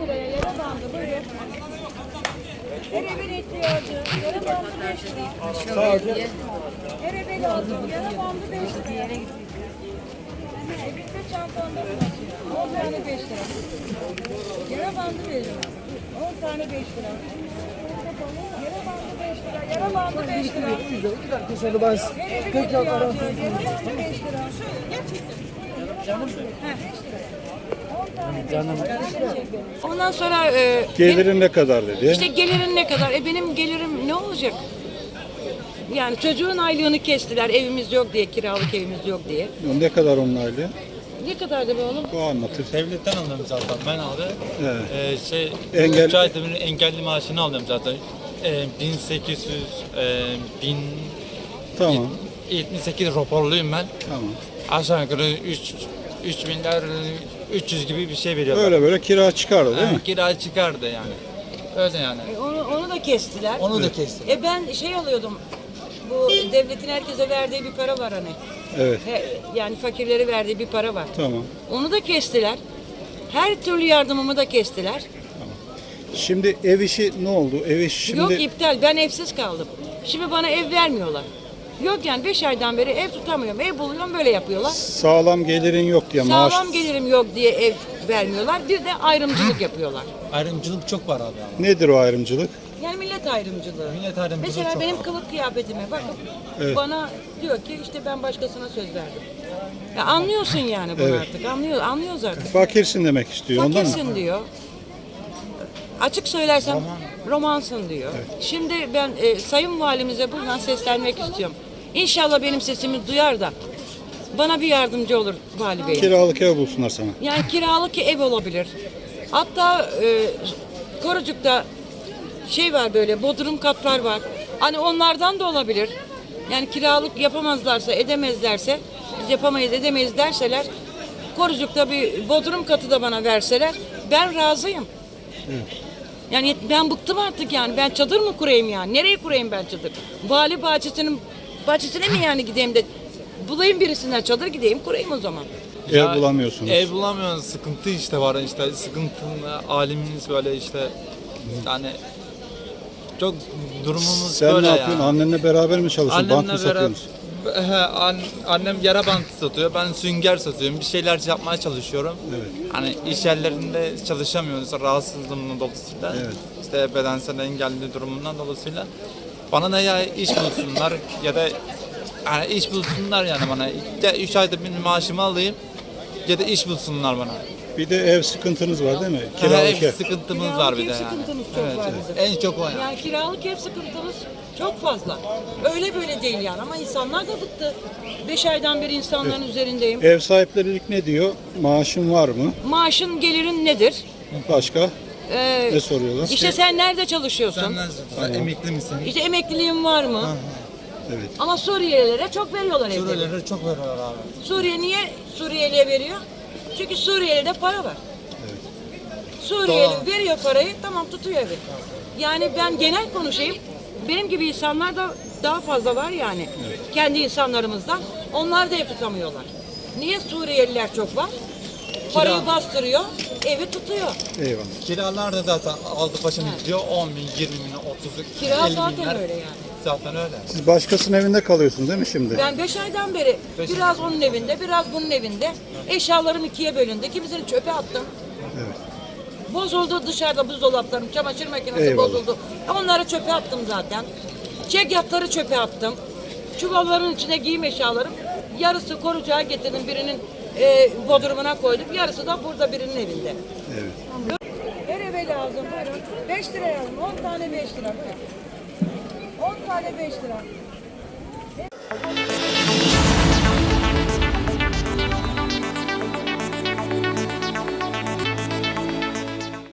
liraya yara bandı buyurun. Evin ihtiyacı. Yara bandı 5 lira. Sadece eve lazım. Yara bandı 5 lira. Evinde çantanda bırakıyor. 10 tane 5 lira. Yara bandı veriyorum. 10 tane 5 lira. Yara bandı 5 lira. Yara bandı 5 lira. iki dakika sonra ben Her evin 40 ihtiyacı. yıl Yara ara. bandı 5 lira. Canım. Canım. Ondan sonra e, Gelirin ne kadar dedi? işte gelirin ne kadar? E benim gelirim ne olacak? Yani çocuğun aylığını kestiler evimiz yok diye, kiralık evimiz yok diye. Ne kadar onun aylığı? Ne kadardı be oğlum? Bu anlatır. Devletten alıyorum zaten ben abi. Evet. Ee, şey, Engel- Engel... 3 ayda bir engelli maaşını alıyorum zaten. Ee, 1800, e, 1000, Tamam. 78 raporluyum ben. Tamam. Aşağı yukarı 3 3000'ler 300 gibi bir şey veriyorlar. Böyle böyle kira çıkardı değil Ha, mi? Kira çıkardı yani. Öyle yani. E onu, onu da kestiler. Onu da kestim. E ben şey alıyordum. Bu devletin herkese verdiği bir para var hani. Evet. He, yani fakirlere verdiği bir para var. Tamam. Onu da kestiler. Her türlü yardımımı da kestiler. Şimdi ev işi ne oldu? Ev işi şimdi Yok iptal. Ben evsiz kaldım. Şimdi bana ev vermiyorlar. Yok yani 5 aydan beri ev tutamıyorum. Ev buluyorum böyle yapıyorlar. sağlam gelirin yok diye maaş. Sağlam gelirim yok diye ev vermiyorlar. Bir de ayrımcılık yapıyorlar. Ayrımcılık çok var abi yani. Nedir o ayrımcılık? Yani millet ayrımcılığı. Millet ayrımcılığı Mesela çok benim var. kılık kıyafetime bakıp Evet. bana diyor ki işte ben başkasına söz verdim. Ya anlıyorsun yani bunu Evet. artık. Anlıyor, anlıyoruz artık. Fakirsin demek istiyor ondan mı? Fakirsin diyor. Açık söylersem romansın diyor. Şimdi ben e, Sayın Valimize buradan seslenmek istiyorum. İnşallah benim sesimi duyar da bana bir yardımcı olur Vali Bey. Kiralık ev bulsunlar sana. Yani kiralık ev olabilir. Hatta e, Korucuk'ta şey var böyle bodrum katlar var. Hani onlardan da olabilir. Yani kiralık yapamazlarsa, edemezlerse, biz yapamayız, edemeyiz derseler, Korucuk'ta bir bodrum katı da bana verseler, ben razıyım. Yani ben bıktım artık yani. Ben çadır mı kurayım yani? Nereye kurayım ben çadır? Vali bahçesinin bahçesine mi yani gideyim de bulayım birisinden çadır gideyim kurayım o zaman. Ev bulamıyorsunuz. Ev bulamıyoruz. Sıkıntı işte var işte. Sıkıntının alimimiz böyle işte yani çok durumumuz Sen böyle ne ya. yapıyorsun? Annenle beraber mi çalışıyorsun? Bant mı Annemle beraber satıyorsun? He, an- annem yara bantı satıyor. Ben sünger satıyorum. Bir şeyler yapmaya çalışıyorum. Evet. Hani iş yerlerinde çalışamıyoruz rahatsızlığımın dolayısıyla. Evet. İşte bedensel engelli durumundan dolayısıyla. Bana da ya iş bulsunlar ya da yani iş bulsunlar yani bana. Ya 3 ayda bir maaşımı alayım ya da iş bulsunlar bana. Bir de ev sıkıntınız var değil mi? Kira Kiralık ev. sıkıntımız Kiralık var bir ev de yani. sıkıntımız çok Evet, var evet. bizim. En çok o yani. Yani kiralık ev sıkıntımız çok fazla. Öyle böyle değil yani ama insanlar da bıktı. Beş aydan beri insanların üzerindeyim. Ev sahiplerilik ne diyor? Maaşın var mı? Maaşın gelirin nedir? Başka? Ee, Ne soruyorlar? işte sen nerede çalışıyorsun? Sen nasıl? Emekli misin? İşte emekliliğin var mı? Evet. Ama Suriyelilere çok veriyorlar evleri. Suriyelilere çok veriyorlar abi. Suriye niye Suriyeli'ye veriyor? Çünkü Suriyeli'de para var. Suriyeli Doğru. veriyor parayı tamam tutuyor evi. Yani ben genel konuşayım. Benim gibi insanlar da daha fazla var yani. Kendi insanlarımızdan. Onlar da ev tutamıyorlar. Niye Suriyeliler çok var? Parayı bastırıyor, evi tutuyor. Eyvallah. Kiralar da zaten aldı başını gidiyor 10 bin, 20 bin, 30 Kira 50 zaten binler. öyle yani. Zaten öyle. Siz başkasının evinde kalıyorsunuz değil mi şimdi? Ben beş aydan beri Beş- biraz onun evinde, biraz bunun evinde. Eşyalarım ikiye bölündü. Kimisini çöpe attım. Evet. Bozuldu dışarıda buzdolaplarım, çamaşır makinesi Eyvallah. bozuldu. Onları çöpe attım zaten. Çekyatları çöpe attım. Çuvalların içine giyim eşyalarım. Yarısı korucağa getirdim. Birinin e, bodrumuna koydum. Yarısı da burada birinin evinde. Evet. Her eve lazım buyurun. 5 lira yazın. 10 tane 5 lira buyurun. 10 tane 5 lira.